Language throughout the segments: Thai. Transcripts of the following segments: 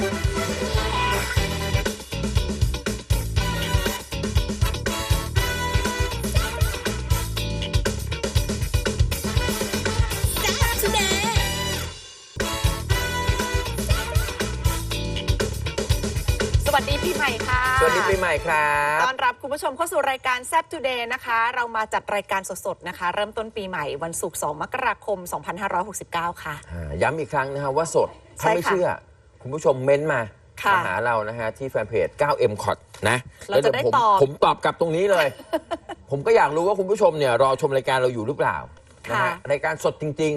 สวัสดีปีใหม่ค่ะสวัสดีปีใหม่ครับต้อนรับคุณผู้ชมเข้าสู่รายการแซ p Today นะคะ เรามาจัดรายการสดๆนะคะ เริ่มต้นปีใหม่วันศุกร์ 2 มกราคม 2569 ค่ะ อ่าย้ำอีกครั้งนะฮะว่าสดใช่ถ้าไม่ค่ะ เชื่อ คุณผู้ชมเม้นต์มาค่ะมาหาเรานะฮะ ที่แฟนเพจ 9M c o t นะเราจะแล้วได้ผมตอบ ผมตอบกลับตรงนี้เลย ผมก็อยากรู้ว่าคุณผู้ชมเนี่ย รอชมรายการเราอยู่หรือเปล่านะค่ะฮะรายการสดจริง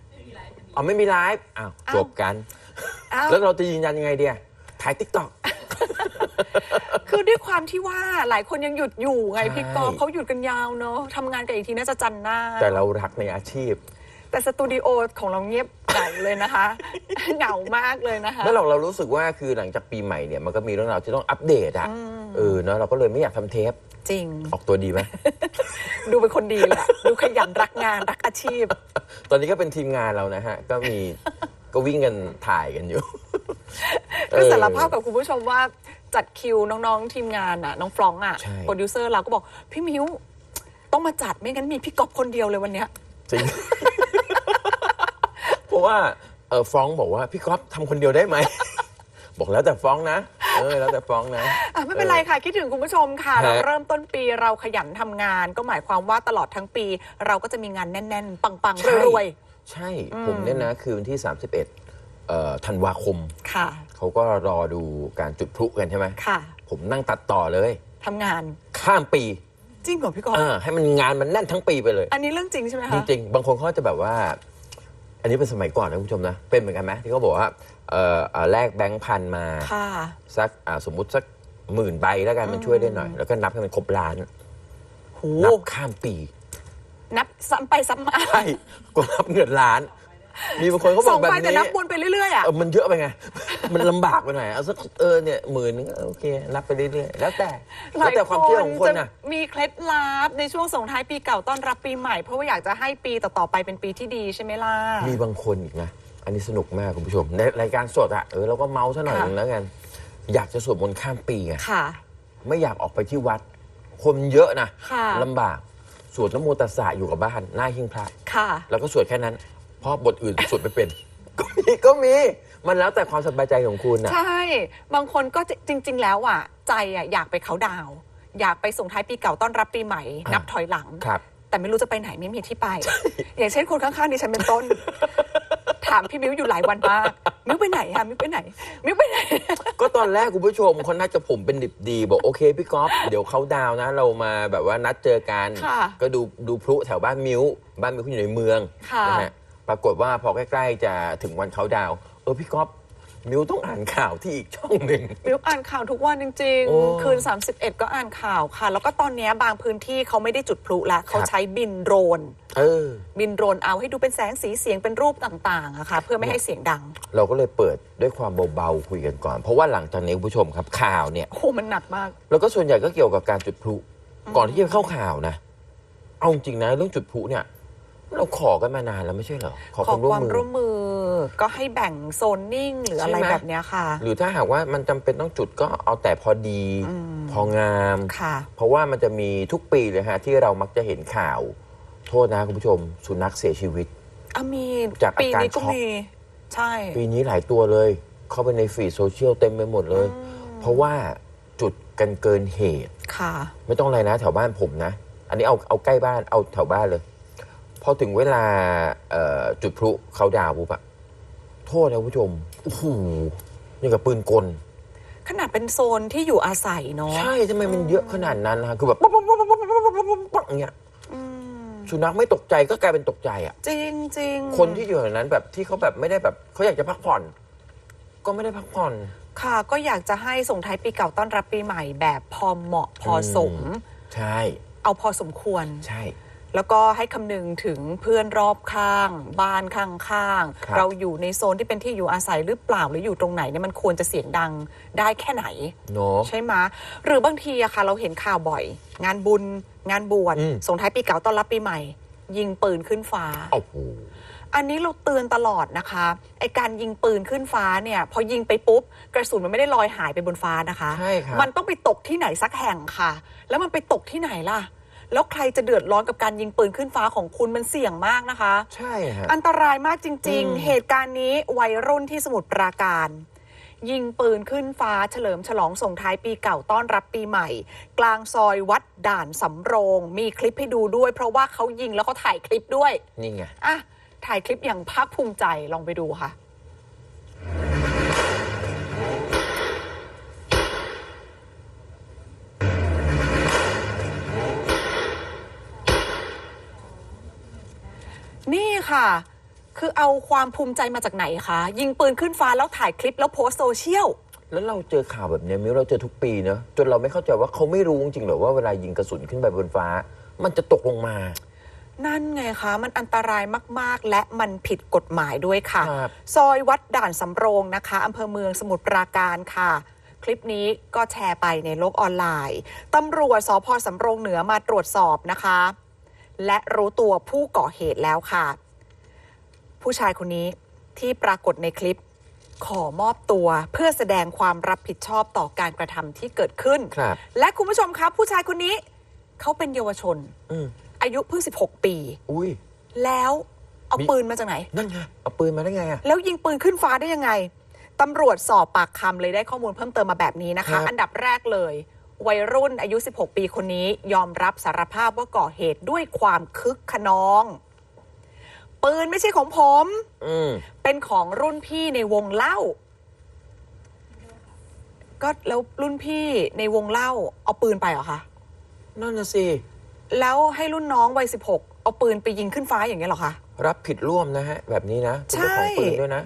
ๆอ๋อไม่มีไลฟ์อ้าวอ้าวจบกัน อ้าว แล้วเราจะยืนยันยังไงเดียถ่ายติ๊กต็อก คือด้วยความที่ว่าหลายคนยังหยุดอยู่ไงใช่ พี่กอฟเขาหยุดกันยาวเนอะทำงานกันอีกทีน่าจะจันทร์หน้า แต่เรารักในอาชีพ แต่สตูดิโอของเราเงียบเหงาเลยนะคะ เหงามากเลยนะคะ แล้วเราเรารู้สึกว่าคือหลังจากปีใหม่เนี่ยมันก็มีเรื่องราวที่ต้องอัปเดตอะเออเนาะเราก็เลยไม่อยากทำเทป จริง ออกตัวดีไหม ดูเป็นคนดีแหละดูขยันรักงานรักอาชีพ ตอนนี้ก็เป็นทีมงานเรานะฮะ ก็มี ก็วิ่งกันถ่ายกันอยู่ คือเออสารภาพกับคุณผู้ชมว่าจัดคิวน้องๆทีมงานอะ น้องฟรองก์อะใช่ โปรดิวเซอร์เราก็บอก พี่มิ้วต้องมาจัดไม่งั้นมีพี่ก๊อฟคนเดียวเลยวันเนี้ย จริง เพราะว่าเออฟรองก์บอกว่าพี่ก๊อฟทำคนเดียวได้ไหม บอกแล้วแต่ฟรองก์นะ เออแล้วแต่ฟรองก์นะ อะไม่เป็นไรค่ะ คิดถึงคุณผู้ชมค่ะฮะเราเริ่มต้นปีเราขยันทำงาน ก็หมายความว่าตลอดทั้งปี เราก็จะมีงานแน่น ๆ ปังๆรวยใช่ ผมเนี่ยนะ คือวันที่ 31เอ่อธันวาคม ๆค่ะ เขาก็รอดูการจุดพลุกันใช่ไหม ค่ะผมนั่งตัดต่อเลย ทำงาน ข้ามปี จริงเหรอพี่ก๊อฟอ่าให้มันงานมันแน่นทั้งปีไปเลย อันนี้เรื่องจริงใช่ไหมจคะ ริงๆบางคนเขาจะแบบว่า อันนี้เป็นสมัยก่อนนะคุณผู้ชมนะเป็นเหมือนกันไหมที่เขาบอกว่าเอ่อเอ่อแลกแบงค์พันมา ค่ะ สักอ่าสมมุติสักหมื่นใบแล้วกันมันช่วยได้หน่อย แล้วก็นับให้มันครบล้านโห นับข้ามปี นับซ้ำไปซ้ำมา ใช่ก็นับเงินล้าน มีบางคนเขาบสออกงแบบใบแต่นี้นับวนไปเรื่อยๆอะ เออมันเยอะไปไง มันลำบากไปหน่อยเอาสักเออเนี่ยหมื่นนึงก็โอเค นับไปเรื่อยๆแล้วแต่หแล้วลายแต่ความเชื่อของคนจะนะมีเคล็ดลับในช่วงส่งท้ายปีเก่าต้อนรับปีใหม่ เพราะว่าอยากจะให้ปีต่อ ๆ ไปเป็นปีที่ดีใช่ไหมล่ะ มีบางคนอีกนะ อันนี้สนุกมากคุณผู้ชม ในรายการสดอะเออเราก็เมาส์ซะหน่อยค่ะ หนึงแล้วกัน อยากจะสวดมนต์ข้ามปีไง ค่ะ ไม่อยากออกไปที่วัด คนเยอะนะค่ะ ลำบาก สวดนโมตัสสะอยู่กับบ้านหน้าหิ้งพระ ค่ะ แล้วก็สวดแค่นั้น เพราะบทอื่นสวดไม่เป็น ก็มีก็มี มันแล้วแต่ความสบายใจของคุณนะ ใช่ บางคนก็จริง ๆ แล้วอะ ใจอะอยากไปเขาน์ดาวน์อยากไปส่งท้ายปีเก่าต้อนรับปีใหม่ อะ นับถอยหลัง ครับ แต่ไม่รู้จะไปไหนไม่มีที่ไป อย่างเช่นคนข้างๆดิฉันเป็นต้น ถามพี่มิ้วอยู่หลายวันมากมิ้วไปไหนอะมิ้วไปไหน มิ้วไปไหน ก็ตอนแรกคุณผู้ชมเขานัดกับผมเป็นดิบดี บอกโอเคพี่ก๊อฟเดี๋ยวเขาดาวน์นะ เรามาแบบว่านัดเจอกัน ค่ะก็ดูดูพลุแถวบ้านมิวบ้านมิวเขาอยู่ในเมืองค่ะ นะฮะ ปรากฏว่าพอใกล้ ๆ จะถึงวันเขาดาวน์เออพี่ก๊อฟมิวต้องอ่านข่าวที่อีกช่องหนึ่ง มิวอ่านข่าวทุกวันจริง โอ้ๆ คืน 31 ก็อ่านข่าวค่ะ แล้วก็ตอนเนี้ยบางพื้นที่เขาไม่ได้จุดพลุแล้วเขาครับ ใช้บินโดรน เออ บินโดรนเอาให้ดูเป็นแสงสีเสียงเป็นรูปต่างๆอะค่ะ เพื่อไม่ให้เสียงดัง เราก็เลยเปิดด้วยความเบาๆคุยกันก่อน เพราะว่าหลังจากนี้คุณผู้ชมครับข่าวเนี่ย โอ้โหมันหนักมาก แล้วก็ส่วนใหญ่ก็เกี่ยวกับการจุดพลุก่อนที่จะเข้าข่าวนะ เอาจริงนะเรื่องจุดพลุเนี่ย เราขอกันมานานแล้วไม่ใช่เหรอ ขอขอความร่วความมมือร่วมมือ ก็ให้แบ่งโซนนิ่ง หรืออะไรใช่ไหมแบบเนี้ยค่ะ หรือถ้าหากว่ามันจำเป็นต้องจุดก็เอาแต่พอดี พองามค่ะเพราะว่ามันจะมีทุกปีเลยฮะ ที่เรามักจะเห็นข่าว โทษนะคุณผู้ชม สุนัขเสียชีวิตอามีจากอาการปีนี้ก็ช็อกมีใช่ ปีนี้หลายตัวเลย เข้าไปในฟีดโซเชียลเต็มไปหมดเลย เพราะว่าจุดกันเกินเหตุค่ะ ไม่ต้องอะไรนะ แถวบ้านผมนะ อันนี้เอาเอาใกล้บ้านเอาแถวบ้านเลย พอถึงเวลาเอ่อจุดพลุเขาดาวน์ปุ๊บอะโทษนะคุณผู้ชมโอ้โหนี่กับปืนกล ขนาดเป็นโซนที่อยู่อาศัยเนาะใช่ทำไมมันเยอะขนาดนั้นนะคือแบบปั๊บปั๊บปั๊บปั๊บปั๊บปั๊บปั๊บปั๊บปั๊บอย่างเงี้ยอืมสุนัขไม่ตกใจก็กลายเป็นตกใจอะจริงจริงคนที่อยู่แถวนั้นแบบที่เขาแบบไม่ได้แบบเขาอยากจะพักผ่อน ก็ไม่ได้พักผ่อน ค่ะ ก็อยากจะให้ส่งท้ายปีเก่าต้อนรับปีใหม่แบบพอเหมาะพอสม ใช่ เอาพอสมควร ใช่ แล้วก็ให้คำนึงถึงเพื่อนรอบข้าง บ้านข้างครับ ๆ เราอยู่ในโซนที่เป็นที่อยู่อาศัยหรือเปล่าหรืออยู่ตรงไหนเนี่ยมันควรจะเสียงดังได้แค่ไหน เนาะ ใช่ไหมะหรือบางทีอะค่ะ เราเห็นข่าวบ่อย งานบุญ งานบวชอืม ส่งท้ายปีเก่าต้อนรับปีใหม่ ยิงปืนขึ้นฟ้า โอ้โห อันนี้เราเตือนตลอดนะคะไอการยิงปืนขึ้นฟ้าเนี่ย พอยิงไปปุ๊บ กระสุนมันไม่ได้ลอยหายไปบนฟ้านะคะ ใช่ครับ มันต้องไปตกที่ไหนสักแห่งค่ะ แล้วมันไปตกที่ไหนล่ะ แล้วใครจะเดือดร้อนกับการยิงปืนขึ้นฟ้าของคุณมันเสี่ยงมากนะคะ ใช่ฮะ อันตรายมากจริง อืม ๆ เหตุการณ์นี้วัยรุ่นที่สมุทรปราการ ยิงปืนขึ้นฟ้าเฉลิมฉลองส่งท้ายปีเก่าต้อนรับปีใหม่ กลางซอยวัดด่านสำโรง มีคลิปให้ดูด้วย เพราะว่าเขายิงแล้วเขาถ่ายคลิปด้วยนี่ไง อะถ่ายคลิปอย่างภาคภูมิใจลองไปดูค่ะ นี่ค่ะ คือเอาความภูมิใจมาจากไหนคะ ยิงปืนขึ้นฟ้าแล้วถ่ายคลิปแล้วโพสต์โซเชียล แล้วเราเจอข่าวแบบเนี้ยมิวเราเจอทุกปีเนอะจนเราไม่เข้าใจว่าเขาไม่รู้จริงๆเหรอว่าเวลายิงกระสุนขึ้นไปบนฟ้า มันจะตกลงมา นั่นไงคะ มันอันตรายมาก ๆ และมันผิดกฎหมายด้วยค่ะ ครับ ซอยวัดด่านสำโรงนะคะอำเภอเมืองสมุทรปราการค่ะ คลิปนี้ก็แชร์ไปในโลกออนไลน์ตำรวจสพสำโรงเหนือมาตรวจสอบนะคะ และรู้ตัวผู้ก่อเหตุแล้วค่ะ ผู้ชายคนนี้ที่ปรากฏในคลิปขอมอบตัวเพื่อแสดงความรับผิดชอบต่อการกระทำที่เกิดขึ้นครับและคุณผู้ชมครับ ผู้ชายคนนี้เขาเป็นเยาวชนอืมอายุเพิ่ง 16 ปีอุ้ยแล้วเอามีปืนมาจากไหน นั่นไง เอาปืนมาได้ไงอะแล้วยิงปืนขึ้นฟ้าได้ยังไงตำรวจสอบปากคำเลยได้ข้อมูลเพิ่มเติมมาแบบนี้นะครัคะบอันดับแรกเลย วัยรุ่นอายุ 16 ปีคนนี้ยอมรับสารภาพว่าก่อเหตุด้วยความคึกขนอง ปืนไม่ใช่ของผม อืมเป็นของรุ่นพี่ในวงเล่า ก็แล้วรุ่นพี่ในวงเล่า เอาปืนไปเหรอคะ นั่นน่ะสิ แล้วให้รุ่นน้องวัย 16 เอาปืนไปยิงขึ้นฟ้าอย่างเงี้ยเหรอคะ รับผิดร่วมนะฮะ แบบนี้นะเป็นเจ้าของใช่ปืนด้วยนะ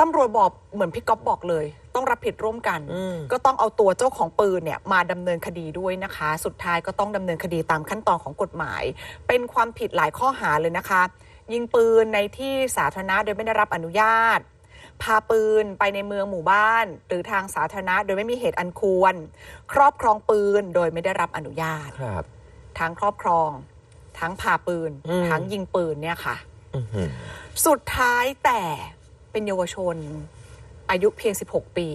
ตำรวจบอกเหมือนพี่ก๊อฟบอกเลย ต้องรับผิดร่วมกันอืมก็ต้องเอาตัวเจ้าของปืนเนี่ยมาดำเนินคดีด้วยนะคะ สุดท้ายก็ต้องดำเนินคดีตามขั้นตอนของกฎหมาย เป็นความผิดหลายข้อหาเลยนะคะ ยิงปืนในที่สาธารณะโดยไม่ได้รับอนุญาตพาปืนไปในเมืองหมู่บ้าน หรือทางสาธารณะ โดยไม่มีเหตุอันควร ครอบครองปืนโดยไม่ได้รับอนุญาตครับทั้งครอบครอง ทั้งพาปืนอืมทั้งยิงปืนเนี่ยค่ะอื้อหือสุดท้ายแต่เป็นเยาวชน อายุเพียง 16 ปี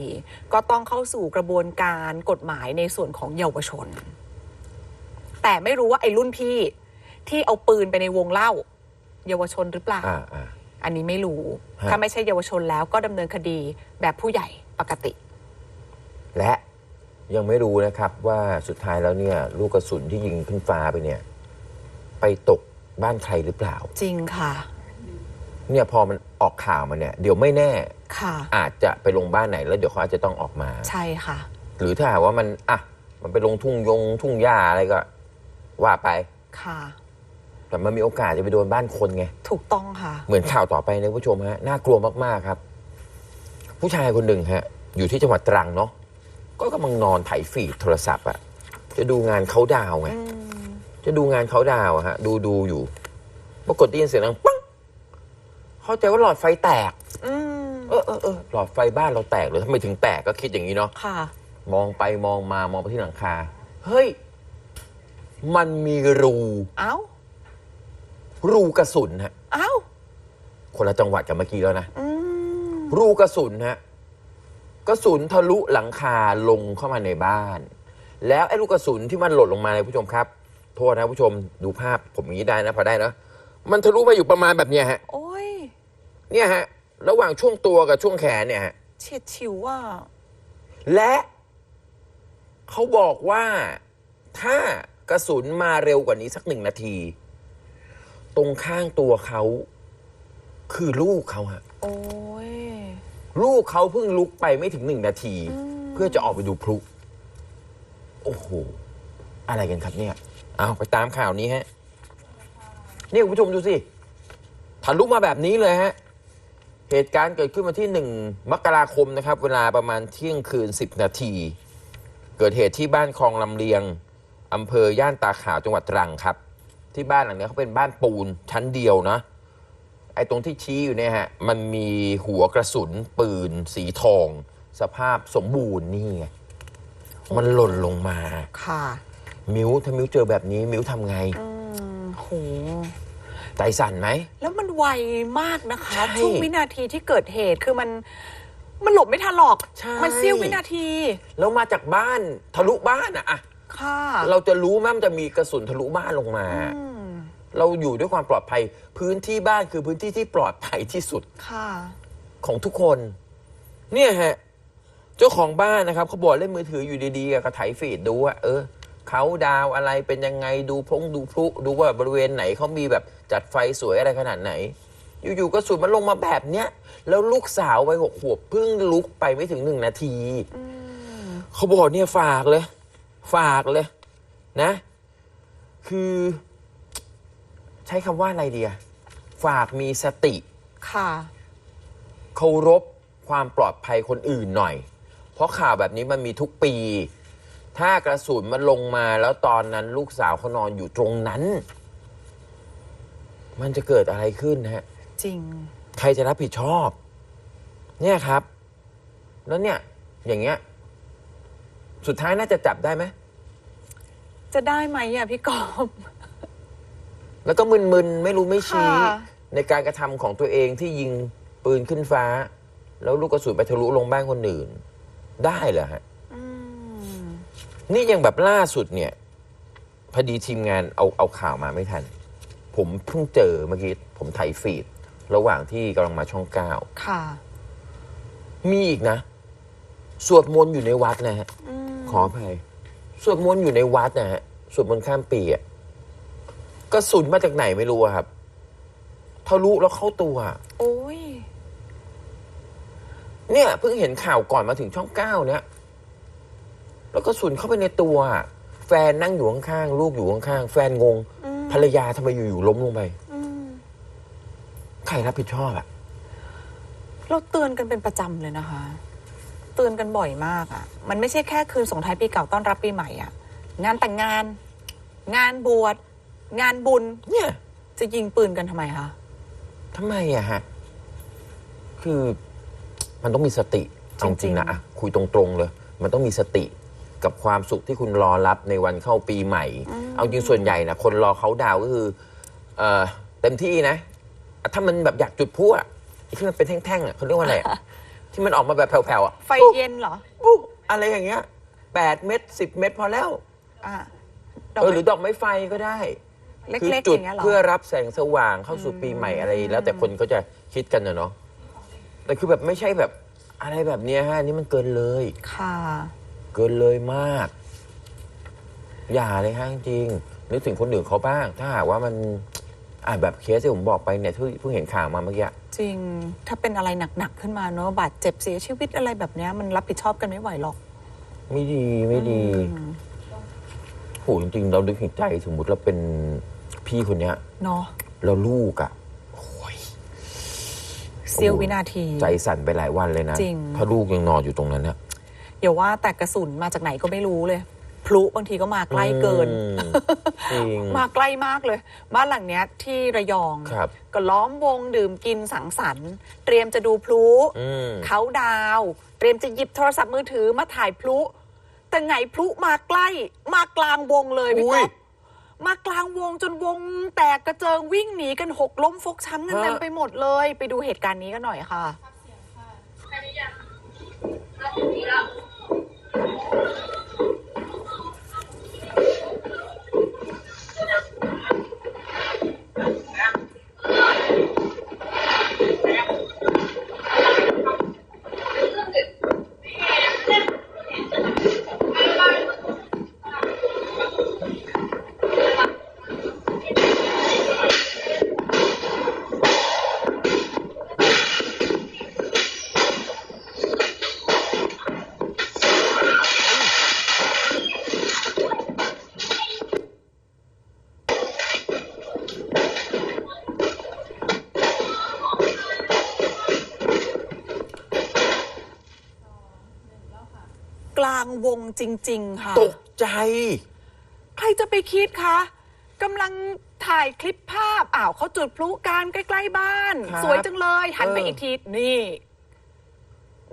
ก็ต้องเข้าสู่กระบวนการกฎหมายในส่วนของเยาวชน แต่ไม่รู้ว่าไอ้รุ่นพี่ที่เอาปืนไปในวงเล่า เยาวชนหรือเปล่าอ่าอ่าอันนี้ไม่รู้ฮะถ้าไม่ใช่เยาวชนแล้วก็ดำเนินคดีแบบผู้ใหญ่ปกติ และยังไม่รู้นะครับว่าสุดท้ายแล้วเนี่ย ลูกกระสุนที่ยิงขึ้นฟ้าไปเนี่ย ไปตกบ้านใครหรือเปล่า จริงค่ะ เนี่ยพอมันออกข่าวมาเนี่ย เดี๋ยวไม่แน่ ค่ะ อาจจะไปลงบ้านไหนแล้วเดี๋ยวเขาอาจจะต้องออกมา ใช่ค่ะ หรือถ้าหากว่ามันอะมันไปลงทุ่งยงทุ่งหญ้าอะไรก็ ว่าไปค่ะ แต่มันมีโอกาสจะไปโดนบ้านคนไง ถูกต้องค่ะ เหมือนข่าวต่อไปนะผู้ชมฮะน่ากลัวมากๆครับ ผู้ชายคนหนึ่งฮะ อยู่ที่จังหวัดตรังเนาะก็กำลังนอนไถฟีดโทรศัพท์อะจะดูงานเขาดาวน์ไงอืมจะดูงานเขาดาวน์อะฮะ ดูดูอยู่ปรากฏได้ยินเสียงดังปังเข้าใจว่าหลอดไฟแตกอืม เออเออเออหลอดไฟบ้านเราแตกเลยทำไมถึงแตกก็คิดอย่างนี้เนาะค่ะ มองไปมองมามองไปที่หลังคา เฮ้ย มันมีรู เอ้า รูกระสุนฮะ เอ้า คนละจังหวัดกับเมื่อกี้แล้วนะ อืม รูกระสุนฮะกระสุนทะลุหลังคาลงเข้ามาในบ้าน แล้วไอ้ลูกกระสุนที่มันหล่นลงมาเนี่ยผู้ชมครับ โทษนะผู้ชมดูภาพผมอย่างนี้ได้นะพอได้นะมันทะลุมาอยู่ประมาณแบบเนี้ยฮะ โอ้ย เนี่ยฮะ ระหว่างช่วงตัวกับช่วงแขนเนี่ยฮะเฉียดฉิวอะและเขาบอกว่าถ้ากระสุนมาเร็วกว่านี้สักหนึ่งนาที ตรงข้างตัวเขาคือลูกเขาฮะโอ้ยลูกเขาเพิ่งลุกไปไม่ถึงหนึ่งนาที เพื่อจะออกไปดูพลุโอ้โห อะไรกันครับเนี่ย เอาไปตามข่าวนี้ฮะ นี่คุณผู้ชมดูสิทะลุมาแบบนี้เลยฮะ เหตุการณ์เกิดขึ้นวันที่หนึ่งมกราคมนะครับ เวลาประมาณเที่ยงคืนสิบนาที เกิดเหตุที่บ้านคลองลำเลียงอำเภอย่านตาขาวจังหวัดตรังครับ ที่บ้านหลังนี้เขาเป็นบ้านปูนชั้นเดียวนะ ไอ้ตรงที่ชี้อยู่เนี่ยฮะ มันมีหัวกระสุนปืน สีทอง สภาพสมบูรณ์นี่ไง มันหล่นลงมา ค่ะ มิวถ้ามิวเจอแบบนี้ มิวทำไง อืมโห ใจสั่นไหม แล้วมันไวมากนะคะ ใช่ช่วงวินาทีที่เกิดเหตุคือมันมันหลบไม่ทันหรอก ใช่ มันเสี้ยววินาทีแล้วมาจากบ้านทะลุบ้านอะอะค่ะเราจะรู้ไหมมันจะมีกระสุนทะลุบ้านลงมา อืมเราอยู่ด้วยความปลอดภัย พื้นที่บ้านคือพื้นที่ที่ปลอดภัยที่สุด ค่ะ ของทุกคน เนี่ยฮะ เจ้าของบ้านนะครับเขาบอกเล่นมือถืออยู่ดีๆอะก็ไถฟีดดูว่าเออ เขาดาวอะไรเป็นยังไงดูพงดูพลุดูว่าบริเวณไหนเขามีแบบจัดไฟสวยอะไรขนาดไหน อยู่ๆกระสุนมันลงมาแบบเนี้ยแล้วลูกสาววัยหกขวบเพิ่งลุกไปไม่ถึงหนึ่งนาทีอืมเขาบอกเนี่ยฝากเลย ฝากเลย นะ คือ ใช้คำว่าอะไรดีอะฝากมีสติ ค่ะเคารพความปลอดภัยคนอื่นหน่อย เพราะข่าวแบบนี้มันมีทุกปี ถ้ากระสุนมันลงมาแล้วตอนนั้นลูกสาวเขานอนอยู่ตรงนั้น มันจะเกิดอะไรขึ้นฮะ จริง ใครจะรับผิดชอบ เนี่ยครับ แล้วเนี่ย อย่างเงี้ย สุดท้ายน่าจะจับได้ไหมจะได้ไหมอะพี่กอบแล้วก็มึนๆไม่รู้ไม่ชี้ ค่ะ ในการกระทำของตัวเองที่ยิงปืนขึ้นฟ้า แล้วลูกกระสุนไปทะลุลงบ้านคนอื่น ได้เหรอฮะอืม นี่ยังแบบล่าสุดเนี่ยพอดีทีมงานเอาเอาข่าวมาไม่ทัน ผมเพิ่งเจอเมื่อกี้ผมไถฟีด ระหว่างที่กำลังมาช่องเก้าค่ะ มีอีกนะ สวดมนต์อยู่ในวัดนะฮะอืมขออภัย สวดมนต์อยู่ในวัดนะฮะ สวดมนต์ข้ามปีอะกระสุนมาจากไหนไม่รู้อะครับ ทะลุแล้วเข้าตัว โอ้ย เนี่ยเพิ่งเห็นข่าวก่อนมาถึงช่องเก้าเนี่ย แล้วก็สุนเข้าไปในตัวอะแฟนนั่งอยู่ข้างๆลูกอยู่ข้างๆแฟนงงอืมภรรยาทำไมอยู่ๆล้มลงไปอืมใครรับผิดชอบอะเราเตือนกันเป็นประจำเลยนะคะ เตือนกันบ่อยมากอะ่ะ มันไม่ใช่แค่คืนส่งท้ายปีเก่าต้อนรับปีใหม่อะ่ะ งานแต่งงาน งานบวชงานบุญ เนี่ยจะยิงปืนกันทำไมคะทำไมอะฮะ คือมันต้องมีสติเอาจจริริงงๆนะอะคุยตรงๆเลย มันต้องมีสติ กับความสุขที่คุณรอรับในวันเข้าปีใหม่ เอาจริงส่วนใหญ่นะคนรอเขาดาวน์ก็คือเออเต็มที่นะ ถ้ามันแบบอยากจุดพลุอะที่มันเป็นแท่งๆอะเขาเรียกว่าอะไรอะที่มันออกมาแบบแผ่วๆอะไฟเย็นเหรอปุ๊บอะไรอย่างเงี้ยแปดเม็ดสิบเม็ดพอแล้วอะเออหรือดอกไม้ไฟก็ได้เล็คืกๆจุอดย่างเงี้ยเหรอ เพื่อรับแสงสว่างเข้าสู่ปีใหม่อะไร แล้วแต่คนก็จะคิดกันนะเนาะแต่คือแบบไม่ใช่แบบอะไรแบบเนี้ยฮะอันนี่มันเกินเลย ค่ะ เกินเลยมาก อย่าเลยฮะจริงๆนึกถึงคนอื่นเขาบ้าง ถ้าหากว่ามันอ่าแบบเคสที่ผมบอกไปเนี่ยที่เพิ่งเห็นข่าวมาเมื่อกี้จริง ถ้าเป็นอะไรหนัก ๆ ขึ้นมาเนอะบาดเจ็บเสียชีวิตอะไรแบบเนี้ยมันรับผิดชอบกันไม่ไหวหรอก ไม่ดีไม่ดีอืมโหจริง ๆ เราดึกถึงใจสมมุติเราเป็นพี่คนเนี้ย เนาะแล้วลูกอะ่ะโอ้ยเสี้ยววินาที ใจสั่นไปหลายวันเลยนะ จริง ถ้าลูกยังนอนอยู่ตรงนั้นเนี่ย อย่าว่าแต่กระสุนมาจากไหนก็ไม่รู้เลย พลุบางทีก็มาใกล้เกินอืมจริง มาใกล้มากเลย บ้านหลังเนี้ยที่ระยองครับ ก็ล้อมวงดื่มกินสังสรรค์ เตรียมจะดูพลุอืม เขาดาวน์เตรียมจะหยิบโทรศัพท์มือถือมาถ่ายพลุ แต่ไงพลุมาใกล้มากลางวงเลยพี่อุ้ก๊ยอฟมากลางวงจนวง แตกกระเจิงวิ่งหนีกันหกล้มฟกช้ำกันฮะเต็มไปหมดเลย ไปดูเหตุการณ์นี้กันหน่อยค่ะกลางว Thank you. งจริง ๆ ค่ะ ตกใจ ใครจะไปคิดคะกำลังถ่ายคลิปภาพอ้าวเขาจุดพลุกันใกล้ ๆ บ้าน ครับสวยจังเลย หันไปเอออี อีกทีนี่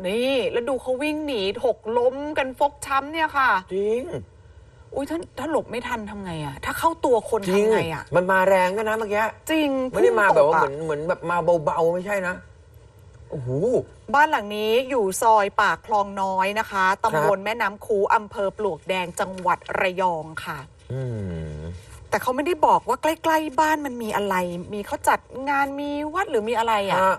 นี่ แล้วดูเขาวิ่งหนีหกล้มกันฟกช้ำเนี่ยค่ะ จริงอุ้ยถ้าถ้าหลบไม่ทันทำไงอะถ้าเข้าตัวคนจริงทำไงอะมันมาแรงด้วยนะเมื่อกี้จริงไม่ได้มาแบบว่าเหพุ่มืงอนตกะเหมือนแบบมาเบาๆไม่ใช่นะโอ้โห บ้านหลังนี้อยู่ซอยปากคลองน้อยนะคะตำบลแม่น้ำคูอำเภอปลวกแดงจังหวัดระยองค่ะอืมแต่เขาไม่ได้บอกว่าใกล้ ๆ บ้านมันมีอะไร มีเขาจัดงานมีวัดหรือมีอะไรอะอะ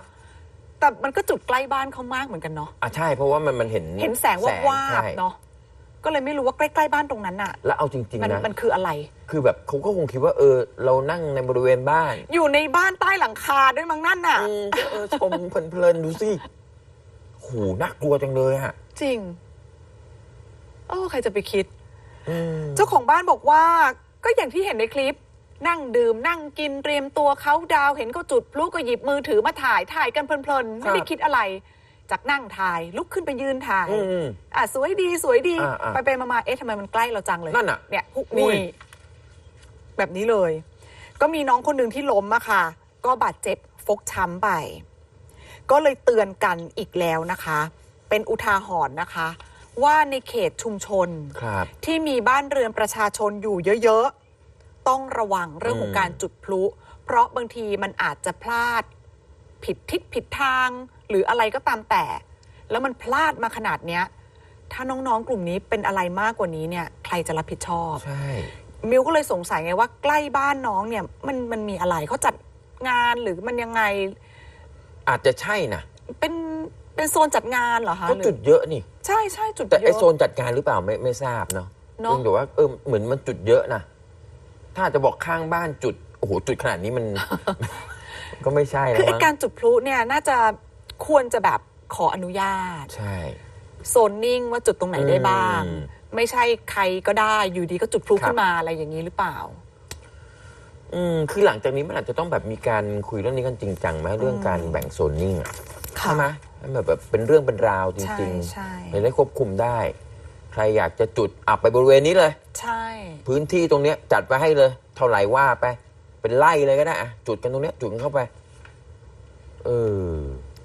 แต่มันก็จุดใกล้บ้านเขามากเหมือนกันเนาะอะใช่เพราะว่ามันมันเห็นเห็นแสงวาบวาใช่บเนาะก็เลยไม่รู้ว่าใกล้ๆบ้านตรงนั้นอะแล้วเอาจริงมันๆนะมันคืออะไร คือแบบเขาก็คงคิดว่าเออ เรานั่งในบริเวณบ้าน อยู่ในบ้านใต้หลังคาด้วยมั้งนั่นน่ะอืมก็เออชมเพลินๆดูสิ โหน่ากลัวจังเลยอะจริงโอ้ใครจะไปคิด อืมเจ้าของบ้านบอกว่าก็อย่างที่เห็นในคลิป นั่งดื่ม นั่งกินเตรียมตัวเขาดาวน์เห็นเขาจุดพลุก็หยิบมือถือมาถ่ายถ่ายกันเพลินๆ ไม่ได้คิดอะไร จากนั่งถ่ายลุกขึ้นไปยืนถ่าย อืม อะสวยดีสวยดี อ่าอ่าไปไปมาๆเอ๊ะทำไมมันใกล้เราจังเลยนั่นน่ะเนี่ยพวกอุ้นี้ยแบบนี้เลย ก็มีน้องคนหนึ่งที่ล้มอะค่ะ ก็บาดเจ็บฟกช้ำไป ก็เลยเตือนกันอีกแล้วนะคะ เป็นอุทาหรณ์นะคะ ว่าในเขตชุมชน ครับ ที่มีบ้านเรือนประชาชนอยู่เยอะๆ ต้องระวังเรื่องของอืม การจุดพลุ เพราะบางทีมันอาจจะพลาด ผิดทิศผิดทาง หรืออะไรก็ตามแต่ แล้วมันพลาดมาขนาดเนี้ย ถ้าน้องๆ กลุ่มนี้เป็นอะไรมากกว่านี้เนี่ย ใครจะรับผิดชอบ ใช่ มิวก็เลยสงสัยไงว่าใกล้บ้านน้องเนี่ยมันมันมีอะไรเขาจัดงานหรือมันยังไง อาจจะใช่นะเป็นเป็นโซนจัดงานเหรอคะก็หรือจุดเยอะนี่ ใช่ใช่จุดแต่เยไออะ โซนจัดการหรือเปล่าไม่ไม่ทราบเนาะเนอะพียงแต่ว่าเออเหมือนมันจุดเยอะนะถ้าจะบอกข้างบ้านจุดโอ้โหจุดขนาดนี้มันก็ไม่ใช่แล้คือวไอมั้งการจุดพลุเนี่ยน่าจะควรจะแบบขออนุญาต ใช่ โซนนิ่งว่าจุดตรงไหนได้บ้าง อืม ไม่ใช่ใครก็ได้อยู่ดีก็จุดพลุครับขึ้นมาอะไรอย่างนี้หรือเปล่า อืมคือหลังจากนี้มันอาจจะต้องแบบมีการคุยเรื่องนี้กันจริงจังไหมเรื่องการแบ่งโซนนิ่งอะค่ะใช่ไหมให้แบบแบบเป็นเรื่องเป็นราวจใช่ริงใช่ๆจะได้ควบคุมได้ ใครอยากจะจุดอับไปบริเวณนี้เลย ใช่ พื้นที่ตรงเนี้ยจัดไปให้เลย เท่าไหร่ว่าไป เป็นไล่เลยก็ได้อะจุดกันตรงเนี้ยจุดกันเข้าไปเออ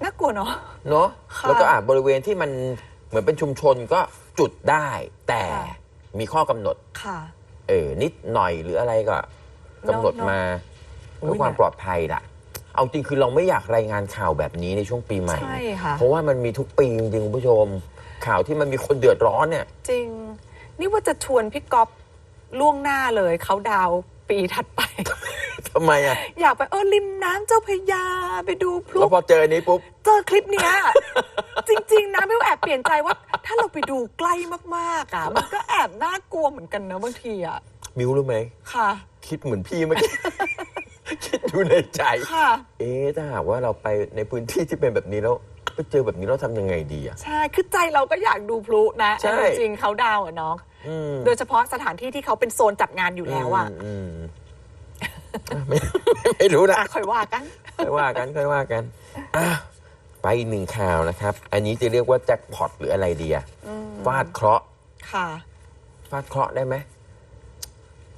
น่ากลัวเนาะ เนาะค่ะ แล้วก็อะบริเวณที่มันเหมือนเป็นชุมชนก็จุดได้ แต่ค่ะมีข้อกำหนด ค่ะ เออนิดหน่อยหรืออะไรก็ กำหนดเนอะมาอุ๊เพื่ยอความเนี่ยปลอดภัยล่ะ เอาจริงคือเราไม่อยากรายงานข่าวแบบนี้ในช่วงปีใหม่ ใช่ค่ะ เพราะว่ามันมีทุกปีจริงๆคุณผู้ชม ข่าวที่มันมีคนเดือดร้อนเนี่ย จริง นี่ว่าจะชวนพี่ก๊อฟล่วงหน้าเลย เขาดาวน์ปีถัดไป ทำไมอะ อยากไปเออริมน้ำเจ้าพระยาไปดูพลุแล้วพอเจออันนี้ปุ๊บ เจอคลิปเนี้ย จริง ๆ นะไม่ว่าแอบเปลี่ยนใจว่า ถ้าเราไปดูใกล้มากๆอะ มันก็แอบน่ากลัวเหมือนกันนะบางทีอะ มิวรู้ไหม ค่ะ คิดเหมือนพี่เมื่อกี้ คิดอยู่ในใจ ค่ะ เอ๊ะถ้าหากว่าเราไปในพื้นที่ที่เป็นแบบนี้แล้วไปเจอแบบนี้เราทำยังไงดีอะ ใช่ คือใจเราก็อยากดูพลุนะใช่ เอาจริงๆเขาดาวน์อะเนาะอืมโดยเฉพาะสถานที่ที่เขาเป็นโซนจัดงานอยู่แล้วอะอืมอืมไม่ไม่รู้นะอะค่อยว่ากัน ค่อยว่ากันค่อยว่ากันอะไปอีกหนึ่งข่าวนะครับ อันนี้จะเรียกว่าแจ็คพอตหรืออะไรดีอะฟาดเคราะห์ค่ะ ฟาดเคราะห์ได้ไหม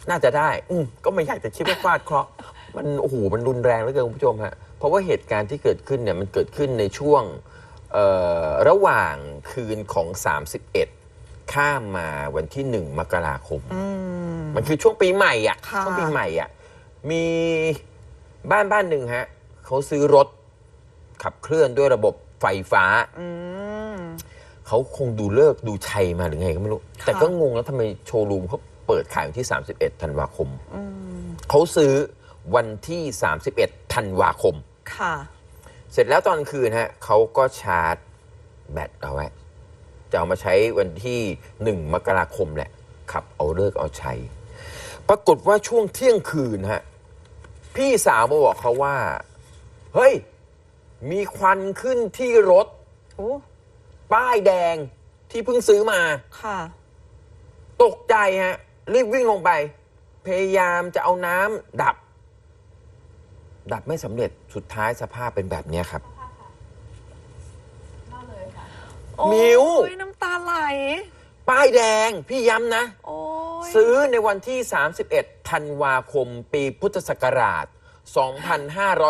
น่าจะได้ อืมก็ไม่อยากจะคิดว่าฟาดเคราะห์มันโอ้โหมันรุนแรงเหลือเกินคุณผู้ชมฮะเพราะว่าเหตุการณ์ที่เกิดขึ้นเนี่ยมันเกิดขึ้นในช่วงเอ่อระหว่างคืนของ 31 ข้ามมาวันที่ 1 มกราคม อืม มันคือช่วงปีใหม่อะค่ะ ช่วงปีใหม่อะมีบ้านบ้านหนึ่งฮะเขาซื้อรถ ขับเคลื่อนด้วยระบบไฟฟ้า อืม เขาคงดูเลิกษ์ดูชัยมาหรือไงก็ไม่รู้ค่ะแต่ก็งงแล้วทำไมโชว์รูมเขา เปิดขายวันที่ 31 ธันวาคม เขาซื้อวันที่ 31 ธันวาคม ค่ะ เสร็จแล้วตอนคืนฮะเขาก็ชาร์จแบตเอาไว้ จะเอามาใช้วันที่ 1 มกราคมแหละ ขับเอาเลิกเอาใช้ ปรากฏว่าช่วงเที่ยงคืนฮะ พี่สาวมาบอกเขาว่า เฮ้ย มีควันขึ้นที่รถ โอ้ ป้ายแดงที่เพิ่งซื้อมา ค่ะ ตกใจฮะ รีบวิ่งลงไป พยายามจะเอาน้ำดับ ดับไม่สำเร็จสุดท้ายสภาพเป็นแบบเนี้ยครับมิวโอ้ยน้ำตาไหล ป้ายแดงพี่ย้ำนะ โอ้ยซื้อในวันที่ 31 ธันวาคม ปีพุทธศักราช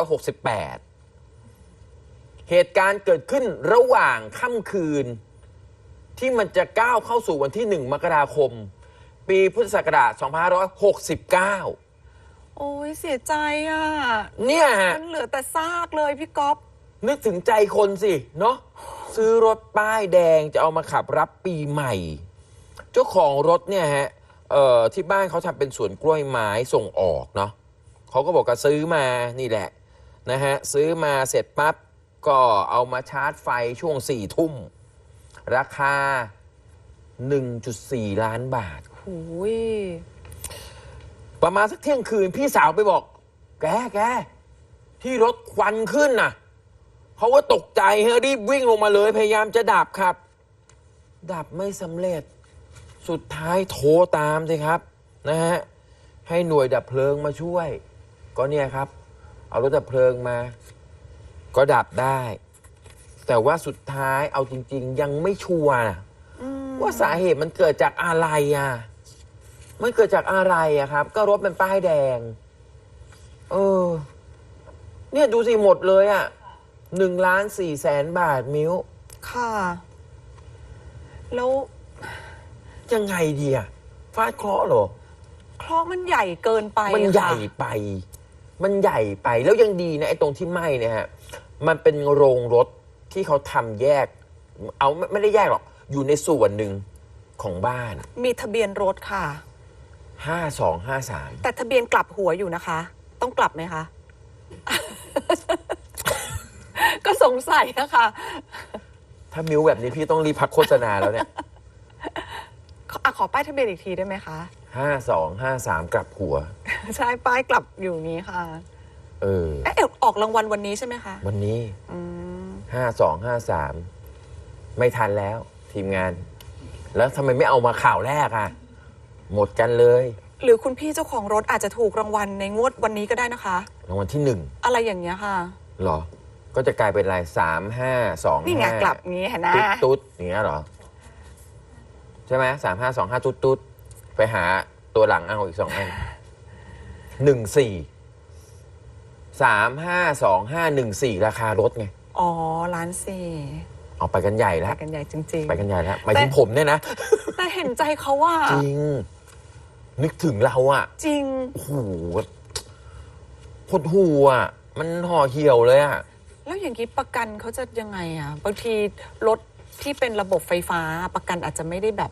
2568 เหตุการณ์เกิดขึ้นระหว่างค่ำคืน ที่มันจะก้าวเข้าสู่วันที่ 1 มกราคม ปีพุทธศักราช 2569 โอ้ยเสียใจอะเนี่ยฮะ มันเหลือแต่ซากเลยพี่ก๊อฟนึกถึงใจคนสิ เนาะซื้อรถป้ายแดงจะเอามาขับรับปีใหม่ เจ้าของรถเนี่ยฮะเอ่อที่บ้านเขาทำเป็นสวนกล้วยไม้ส่งออกเนาะเขาก็บอกก็ซื้อมานี่แหละนะฮะซื้อมาเสร็จปั๊บก็เอามาชาร์จไฟช่วงสี่ทุ่ม ราคา 1.4 ล้านบาท หูยประมาณสักเที่ยงคืนพี่สาวไปบอก แกแกที่รถควันขึ้นน่ะเขาก็ตกใจฮะรีบวิ่งลงมาเลย พยายามจะดับครับ ดับไม่สำเร็จ สุดท้ายโทรตามสิครับนะฮะให้หน่วยดับเพลิงมาช่วย ก็เนี่ยครับ เอารถดับเพลิงมา ก็ดับได้ แต่ว่าสุดท้ายเอาจริง ๆ ยังไม่ชัวร์นะอืมว่าสาเหตุมันเกิดจากอะไรอะ มันเกิดจากอะไรอะครับ ก็รถเป็นป้ายแดง เออ เนี่ยดูสิหมดเลยอะหนึ่งล้านสี่แสนบาทมิ้ว ค่ะ แล้วยังไงดีอะฟาดเคราะห์เหรอ เคราะห์มันใหญ่เกินไปมันใหญ่ค่ะไป มันใหญ่ไป แล้วยังดีนะไอ้ตรงที่ไหม้เนี่ยฮะ มันเป็นโรงรถที่เขาทำแยก เอาไม่ไม่ได้แยกหรอก อยู่ในส่วนหนึ่งของบ้าน มีทะเบียนรถค่ะ ห้าสองห้าสามแต่ทะเบียนกลับหัวอยู่นะคะ ต้องกลับไหมคะ ก็สงสัยนะคะถ้ามิ้วแบบนี้พี่ต้องรีบพักโฆษณาแล้วเนี่ยขออะขอป้ายทะเบียนอีกทีได้ไหมคะ ห้าสองห้าสามกลับหัว ใช่ป้ายกลับอยู่นี้ค่ะเออ เอ๊ะออกรางวัลวันนี้ใช่ไหมคะ วันนี้อืม ห้าสองห้าสามไม่ทันแล้ว ทีมงาน แล้วทำไมไม่เอามาข่าวแรกอะ หมดกันเลย หรือคุณพี่เจ้าของรถอาจจะถูกรางวัลในงวดวันนี้ก็ได้นะคะ รางวัลที่หนึ่งอะไรอย่างเงี้ยค่ะ เหรอ ก็จะกลายเป็นอะไรสามห้าสองนี่ไงห้ากลับงี้เห็นนะ ตุ๊ดตุ๊ดอย่างเงี้ยเหรอ ใช่ไหมสามห้าสองห้าตุ๊ดตุ๊ดไปหาตัวหลังเอาอีกสองอันหนึ่งสี่สามห้าสองห้าหนึ่งสี่ราคารถไงอ๋อล้านสี่เอาไปกันใหญ่ไปแล้ว กันใหญ่จริง ไปกันใหญ่แล้วหมายถึงผมเนี่ยนะๆแต่เห็นใจเขาว่า จริง นึกถึงเราอะจริง โอ้โหหดหูอะมันห่อเหี่ยวเลยอะ แล้วอย่างนี้ประกันเขาจะยังไงอะ บางทีรถที่เป็นระบบไฟฟ้าประกันอาจจะไม่ได้แบบ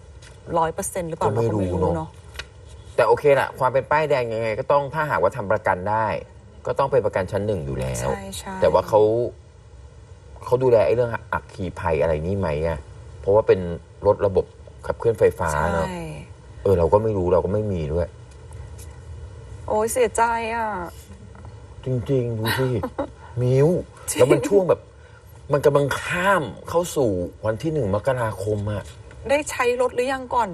ร้อยเปอร์เซ็นต์หรือเปล่าเราก็ไม่รู้เนาะ แต่โอเคละความเป็นป้ายแดงยังไง ก็ต้องถ้าหากว่าทำประกันได้ ก็ต้องเป็นประกันชั้นหนึ่งอยู่แล้ว ใช่ใช่ แต่ว่าเขาเขาดูแลไอ้เรื่องอัคคีภัยอะไรนี่ไหมอะเพราะว่าเป็นรถระบบขับเคลื่อนไฟฟ้าใช่ เนาะ เออเราก็ไม่รู้เราก็ไม่มีด้วย โอ้ยเสียใจอะ จริงๆ ดูสิมิวจริงแล้วมันช่วงแบบ มันกำลังข้ามเข้าสู่วันที่หนึ่งมกราคมอะได้ใช้รถหรือยังก่อน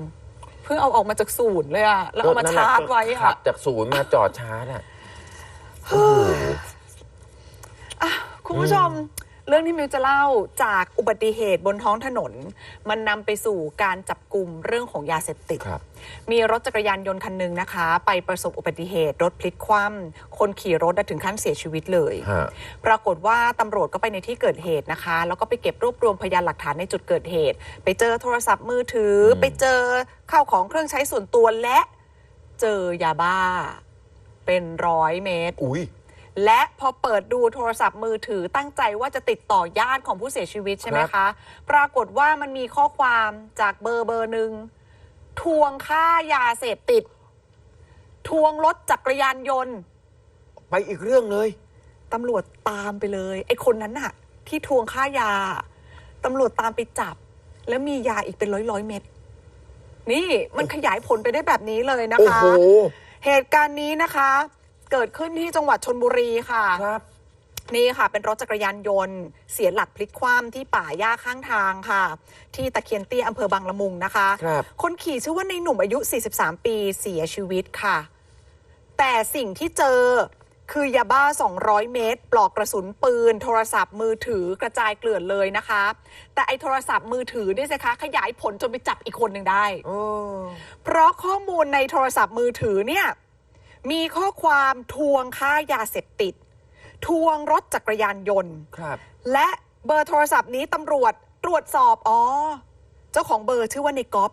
เพิ่งเอาออกมาจากศูนย์เลยอะ แล้วเอามานั่นชาน่ะร์จไว้ขัอะบจากศูนย์มาจอดชาร์จอะโอ้โหคุณผู้ชม เรื่องที่มิวจะเล่าจากอุบัติเหตุบนท้องถนน มันนำไปสู่การจับกลุ่มเรื่องของยาเสพติด ครับ มีรถจักรยานยนต์คันหนึ่งนะคะ ไปประสบอุบัติเหตุรถพลิกคว่ำคนขี่รถน่ะถึงขั้นเสียชีวิตเลย ฮะ ปรากฏว่าตำรวจก็ไปในที่เกิดเหตุนะคะ แล้วก็ไปเก็บรวบรวมพยานหลักฐานในจุดเกิดเหตุ ไปเจอโทรศัพท์มือถืออม ไปเจอข้าวของเครื่องใช้ส่วนตัวและเจอยาบ้า เป็นร้อยเมตร อุ้ย และพอเปิดดูโทรศัพท์มือถือตั้งใจว่าจะติดต่อญาติของผู้เสียชีวิตใช่ไหมครัคะบปรากฏว่ามันมีข้อความจากเบอร์เบอร์หนึ่งทวงค่ายาเสพติด ทวงรถจักรยานยนต์ ไปอีกเรื่องเลยตำรวจตามไปเลยไอ้คนนั้นน่ะ ที่ทวงค่ายาตำรวจตามไปจับ แล้วมียาอีกเป็นร้อยร้อยๆเม็ดนี่มันขยายผลไปได้แบบนี้เลยนะโอ้คะโหเหตุการณ์นี้นะคะ เกิดขึ้นที่จังหวัดชนบุรีค่ะ ครับ นี่ค่ะ เป็นรถจักรยานยนต์ เสียหลักพลิกคว่ำที่ป่าหญ้าข้างทางค่ะ ที่ตะเคียนเตี้ยอำเภอบางละมุงนะคะครับ คนขี่ชื่อว่าในหนุ่มอายุ 43 ปีเสียชีวิตค่ะ แต่สิ่งที่เจอคือยาบ้า 200 เมตร ปลอกกระสุนปืน โทรศัพท์มือถือกระจายเกลื่อนเลยนะคะ แต่ไอโทรศัพท์มือถือเนี่ยสิคะขยายผลจนไปจับอีกคนหนึ่งได้ โอ้ เพราะข้อมูลในโทรศัพท์มือถือเนี่ย มีข้อความทวงค่ายาเสพติด ทวงรถจักรยานยนต์ ครับ และเบอร์โทรศัพท์นี้ตำรวจตรวจสอบ อ๋อ เจ้าของเบอร์ชื่อว่าในก๊อฟ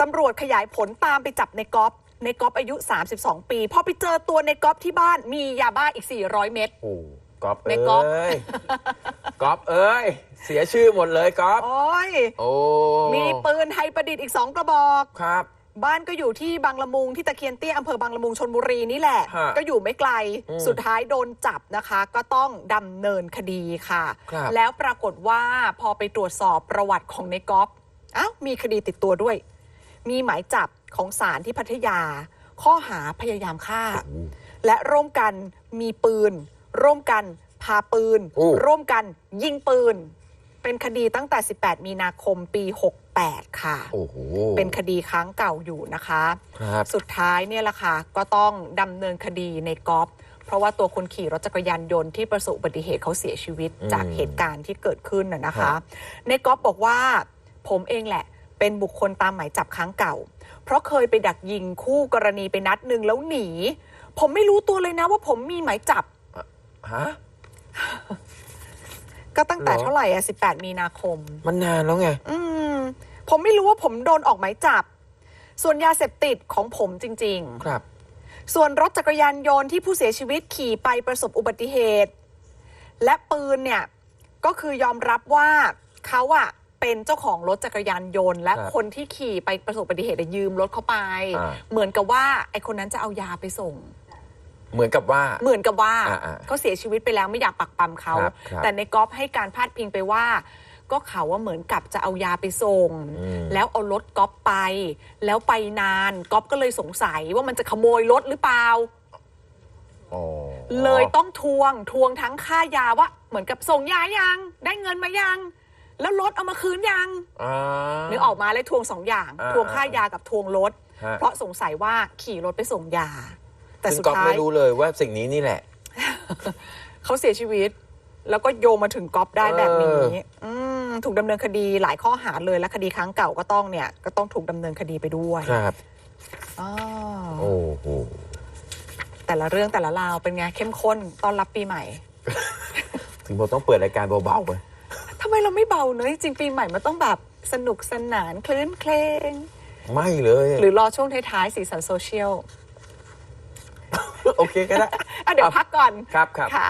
ตำรวจขยายผลตามไปจับในก๊อฟในก๊อฟอายุ 32 ปี พอไปเจอตัวในก๊อฟที่บ้านมียาบ้าอีก 400 เม็ด โอ้ก๊อฟในเอ้ก๊อฟ ยก๊อฟเอ้ย เสียชื่อหมดเลยก๊อฟโอ้ย โอ้มีปืนไทยประดิษฐ์อีก 2 กระบอก ครับ บ้านก็อยู่ที่บางละมุงที่ตะเคียนเตี้ยอำเภอบางละมุงชนบุรีนี่แหละ ฮะก็อยู่ไม่ไกลอืมสุดท้ายโดนจับนะคะ ก็ต้องดำเนินคดีค่ะ ครับ แล้วปรากฏว่าพอไปตรวจสอบประวัติของในก๊อฟอ้าวมีคดีติดตัวด้วย มีหมายจับของศาลที่พัทยา ข้อหาพยายามฆ่าโอ้ค่ะและร่วมกันมีปืน ร่วมกันพาปืน โอ้ ร่วมกันยิงปืน เป็นคดีตั้งแต่ 18 มีนาคมปี 68ค่ะ โอ้โห เป็นคดีค้างเก่าอยู่นะคะ ครับ สุดท้ายเนี่ยแหละค่ะ ก็ต้องดำเนินคดีในกอล์ฟเพราะว่าตัวคนขี่รถจักรยานยนต์ที่ประสบอุบัติเหตุเขาเสียชีวิตอืมจากเหตุการณ์ที่เกิดขึ้นน่ะนะคะครับในกอล์ฟบอกว่า ผมเองแหละ เป็นบุคคลตามหมายจับครั้งเก่า เพราะเคยไปดักยิงคู่กรณีไปนัดหนึ่งแล้วหนี ผมไม่รู้ตัวเลยนะว่าผมมีหมายจับ ฮะ ก็ตั้งแต่เหรอเท่าไหร่อะ18มีนาคม มันนานแล้วไง อืม ผมไม่รู้ว่าผมโดนออกหมายจับ ส่วนยาเสพติดของผมจริง ๆ ครับ ส่วนรถจักรยานยนต์ที่ผู้เสียชีวิตขี่ไปประสบอุบัติเหตุ และปืนเนี่ย ก็คือยอมรับว่าเขาอะเป็นเจ้าของรถจักรยานยนต์ และครับคนที่ขี่ไปประสบอุบัติเหตุอะยืมรถเขาไป อ่า เหมือนกับว่าไอคนนั้นจะเอายาไปส่ง เหมือนกับว่า เหมือนกับว่าอ่าๆเขาเสียชีวิตไปแล้วไม่อยากปักปั๊มเขาครับครับแต่ในกอล์ฟให้การพาดพิงไปว่า ก็เขาว่าเหมือนกับจะเอายาไปส่งอืมแล้วเอารถก๊อฟไป แล้วไปนานก๊อฟก็เลยสงสัยว่ามันจะขโมยรถหรือเปล่าอ๋อเลยต้องทวงทวงทั้งค่ายาว่า เหมือนกับส่งยายัง ได้เงินมายัง แล้วรถเอามาคืนยังอ่านึกออกมาเลยทวงสองอย่างอ่าทวงค่ายากับทวงรถฮะเพราะสงสัยว่าขี่รถไปส่งยา แต่ซึ่งสุดก๊อฟท้าไม่ยรู้เลยว่าสิ่งนี้นี่แหละ เขาเสียชีวิต แล้วก็โยงมาถึงก๊อฟได้แบบนี้เอออืมถูกดำเนินคดีหลายข้อหาเลยและคดีครั้งเก่าก็ต้องเนี่ย ก็ต้องถูกดำเนินคดีไปด้วยครับอ๋อโอ้โหแต่ละเรื่องแต่ละราวเป็นไงเข้มข้นต้อนรับปีใหม่ ถึงผมต้องเปิดรายการเบาๆไปทำไมเราไม่เบาเนอะจริงๆปีใหม่มันต้องแบบสนุกสนานคลื้นเคลงไม่เลย หรือรอช่วงท้ายๆสีสันโซเชียล โอเคก็ได้อะเดี๋ยวพักก่อนครับครับ ค่ะ